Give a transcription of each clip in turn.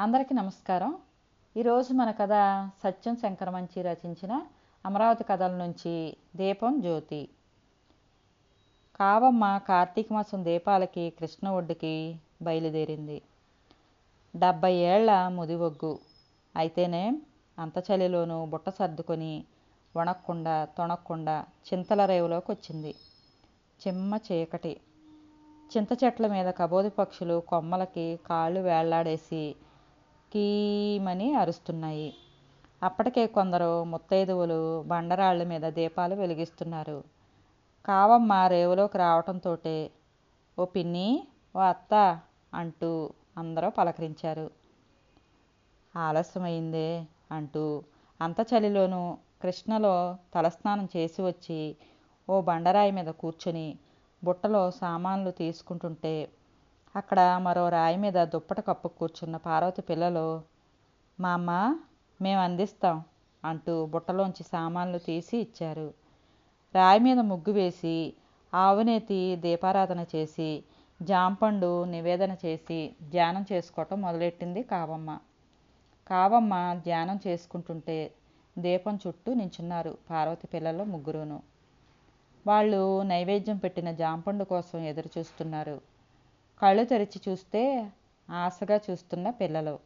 అందరికీ నమస్కారం. ఈరోజు మన కథ సత్యం శంకరమంచి రచించిన అమరావతి కథల నుంచి దీపం జ్యోతి. కావమ్మ కార్తీక మాసం దీపాలకి కృష్ణ ఒడ్డుకి బయలుదేరింది. డెబ్బై ఏళ్ళ ముదివొగ్గు. అయితేనే అంత చలిలోనూ బుట్ట సర్దుకొని వణక్కుండా తొణక్కుండా చింతల రేవులోకి వచ్చింది చిమ్మ చీకటి. చింత చెట్ల మీద కబోది పక్షులు కొమ్మలకి కాళ్ళు వేళ్ళాడేసి కీమని అరుస్తున్నాయి. అప్పటికే కొందరు ముత్తైదువులు బండరాళ్ళ మీద దీపాలు వెలిగిస్తున్నారు. కావమ్మ రేవులోకి రావటంతో ఓ పిన్ని ఓ అత్త అంటూ అందరూ పలకరించారు. ఆలస్యమైందే అంటూ అంత చలిలోనూ కృష్ణలో తలస్నానం చేసి వచ్చి ఓ బండరాయి మీద కూర్చొని బుట్టలో సామాన్లు తీసుకుంటుంటే అక్కడ మరో రాయి మీద దుప్పట కప్పు కూర్చున్న పార్వతి పిల్లలు మా అమ్మ మేము అందిస్తాం అంటూ బుట్టలోంచి సామాన్లు తీసి ఇచ్చారు. రాయి మీద ముగ్గు వేసి ఆవునేతి దీపారాధన చేసి జాంపండు నివేదన చేసి ధ్యానం చేసుకోవటం మొదలెట్టింది కావమ్మ. కావమ్మ ధ్యానం చేసుకుంటుంటే దీపం చుట్టూ నించున్నారు పార్వతి పిల్లలు ముగ్గురును. వాళ్ళు నైవేద్యం పెట్టిన జాంపండు కోసం ఎదురు చూస్తున్నారు కళ్ళు తెరిచి చూస్తే ఆశగా చూస్తున్న పిల్లలు.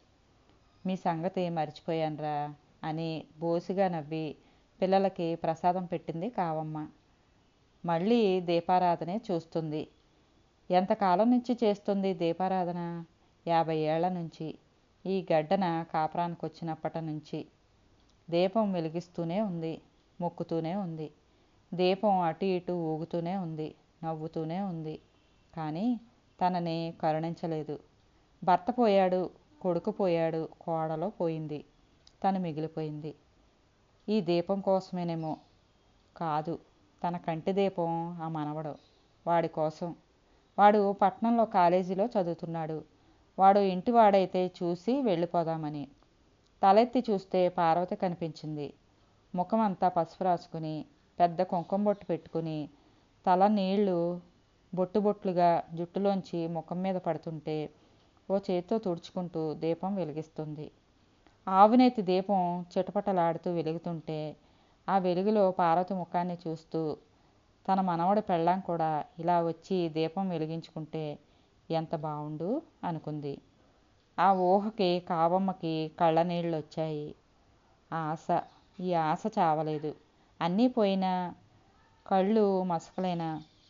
మీ సంగతి మర్చిపోయానురా? అని బోసిగా నవ్వి పిల్లలకి ప్రసాదం పెట్టింది కావమ్మ. మళ్ళీ దీపారాధనే చూస్తుంది. ఎంతకాలం నుంచి చేస్తుంది దీపారాధన? యాభై ఏళ్ళ నుంచి. ఈ గడ్డన కాపురానికి వచ్చినప్పటి నుంచి. దీపం వెలిగిస్తూనే ఉంది మొక్కుతూనే ఉంది. దీపం అటు ఇటు ఊగుతూనే ఉంది నవ్వుతూనే ఉంది. కానీ తనని కరుణించలేదు. భర్త పోయాడు కొడుకు పోయాడు కోడలో పోయింది తను మిగిలిపోయింది. ఈ దీపం కోసమేనేమో? కాదు తన కంటి దీపం ఆ మనవడు వాడి కోసం. వాడు పట్నంలో కాలేజీలో చదువుతున్నాడు. వాడు ఇంటి వాడైతే చూసి వెళ్ళిపోదామని. తలెత్తి చూస్తే పార్వతి కనిపించింది. ముఖం అంతా పసుపు రాసుకుని పెద్ద కుంకుమ బొట్టు పెట్టుకుని తల నీళ్ళు బొట్టు బొట్లుగా జుట్టులోంచి ముఖం మీద పడుతుంటే ఓ చేత్తో తుడుచుకుంటూ దీపం వెలిగిస్తుంది. ఆవునేతి దీపం చిటపటలాడుతూ వెలుగుతుంటే ఆ వెలుగులో పార్వతి ముఖాన్ని చూస్తూ తన మనవడి పెళ్ళాం కూడా ఇలా వచ్చి దీపం వెలిగించుకుంటే ఎంత బాగుండు అనుకుంది. ఆ ఊహకి కావమ్మకి కళ్ళ నీళ్ళు వచ్చాయి. ఆశ ఈ ఆశ చావలేదు. అన్నీ పోయినా కళ్ళు మసకలైన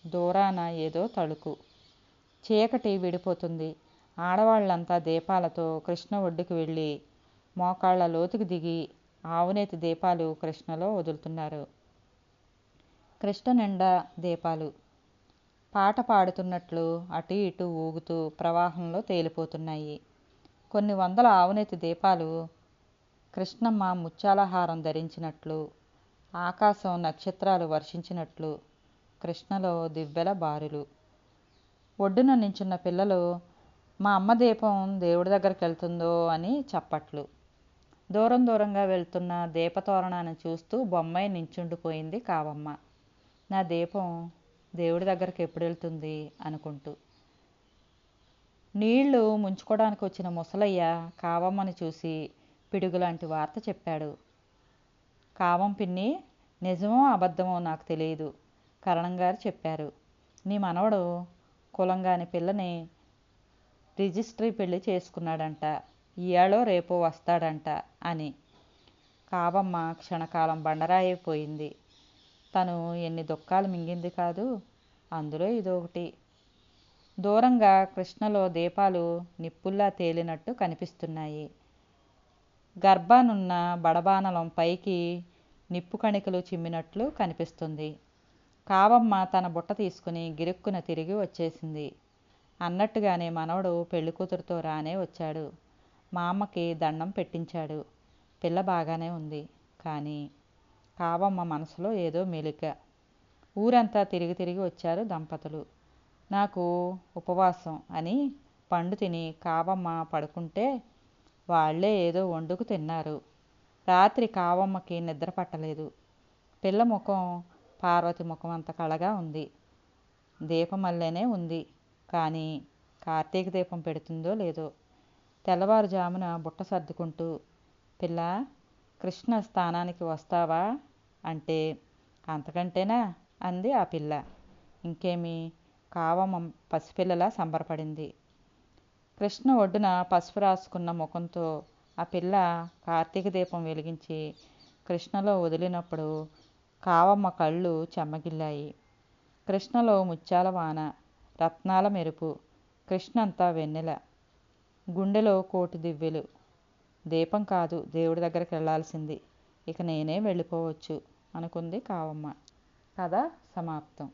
దూరాన ఏదో తళుకు. చీకటి విడిపోతుంది. ఆడవాళ్ళంతా దీపాలతో కృష్ణ ఒడ్డుకు వెళ్ళి మోకాళ్ళ లోతుకు దిగి ఆవునేతి దీపాలు కృష్ణలో వదులుతున్నారు. కృష్ణ నిండా దీపాలు. పాట పాడుతున్నట్లు అటు ఇటు ఊగుతూ ప్రవాహంలో తేలిపోతున్నాయి. కొన్ని వందల ఆవునేతి దీపాలు కృష్ణమ్మ ముత్యాలహారం ధరించినట్లు ఆకాశం నక్షత్రాలు వర్షించినట్లు కృష్ణలో దివ్వెల బారులు. ఒడ్డున నించున్న పిల్లలు మా అమ్మ దీపం దేవుడి దగ్గరికి వెళ్తుందో అని చప్పట్లు. దూరం దూరంగా వెళ్తున్న దీపతోరణాన్ని చూస్తూ బొమ్మాయి నించుండిపోయింది కావమ్మ. నా దీపం దేవుడి దగ్గరికి ఎప్పుడు వెళ్తుంది అనుకుంటూ. నీళ్ళు ముంచుకోవడానికి వచ్చిన ముసలయ్య కావమ్మని చూసి పిడుగులాంటి వార్త చెప్పాడు. కావం పిన్ని నిజమో అబద్ధమో నాకు తెలియదు. కరణం గారు చెప్పారు. నీ మనవడు కులంగాని పిల్లని రిజిస్ట్రీ పెళ్ళి చేసుకున్నాడంట. ఇయాళో రేపో వస్తాడంట అని. కావమ్మ క్షణకాలం బండరాయిపోయింది. తను ఎన్ని దుఃఖాలు మింగింది కాదు. అందులో ఇదొకటి. దూరంగా కృష్ణలో దీపాలు నిప్పుల్లా తేలినట్టు కనిపిస్తున్నాయి. గర్భానున్న బడబానలం పైకి నిప్పు కణికలు చిమ్మినట్లు కనిపిస్తుంది. కావమ్మ తన బుట్ట తీసుకుని గిరుక్కున తిరిగి వచ్చేసింది. అన్నట్టుగానే మనవడు పెళ్ళి కూతురుతో రానే వచ్చాడు. మా అమ్మకి దండం పెట్టించాడు. పిల్ల బాగానే ఉంది. కానీ కావమ్మ మనసులో ఏదో మెలిక. ఊరంతా తిరిగి తిరిగి వచ్చారు దంపతులు. నాకు ఉపవాసం అని పండు తిని కావమ్మ పడుకుంటే వాళ్ళే ఏదో వండుకు తిన్నారు. రాత్రి కావమ్మకి నిద్ర పట్టలేదు. పిల్ల ముఖం పార్వతి ముఖం అంత కళగా ఉంది. దీపమల్లెనే ఉంది. కానీ కార్తీక దీపం పెడుతుందో లేదో తెల్లవారుజామున బుట్ట సర్దుకుంటూ పిల్ల కృష్ణ స్థానానికి వస్తావా? అంటే అంతకంటేనా? అంది ఆ పిల్ల. ఇంకేమి? కావమం పసిపిల్లలా సంబరపడింది. కృష్ణ ఒడ్డున పసుపు రాసుకున్న ముఖంతో ఆ పిల్ల కార్తీక దీపం వెలిగించి కృష్ణలో వదిలినప్పుడు కావమ్మ కళ్ళు చెమ్మగిల్లాయి కృష్ణలో ముత్యాల వాన రత్నాల మెరుపు కృష్ణంతా వెన్నెల. గుండెలో కోటి దివ్వెలు. దీపం కాదు దేవుడి దగ్గరికి వెళ్ళాల్సింది. ఇక నేనే వెళ్ళిపోవచ్చు అనుకుంది కావమ్మ. కథ సమాప్తం.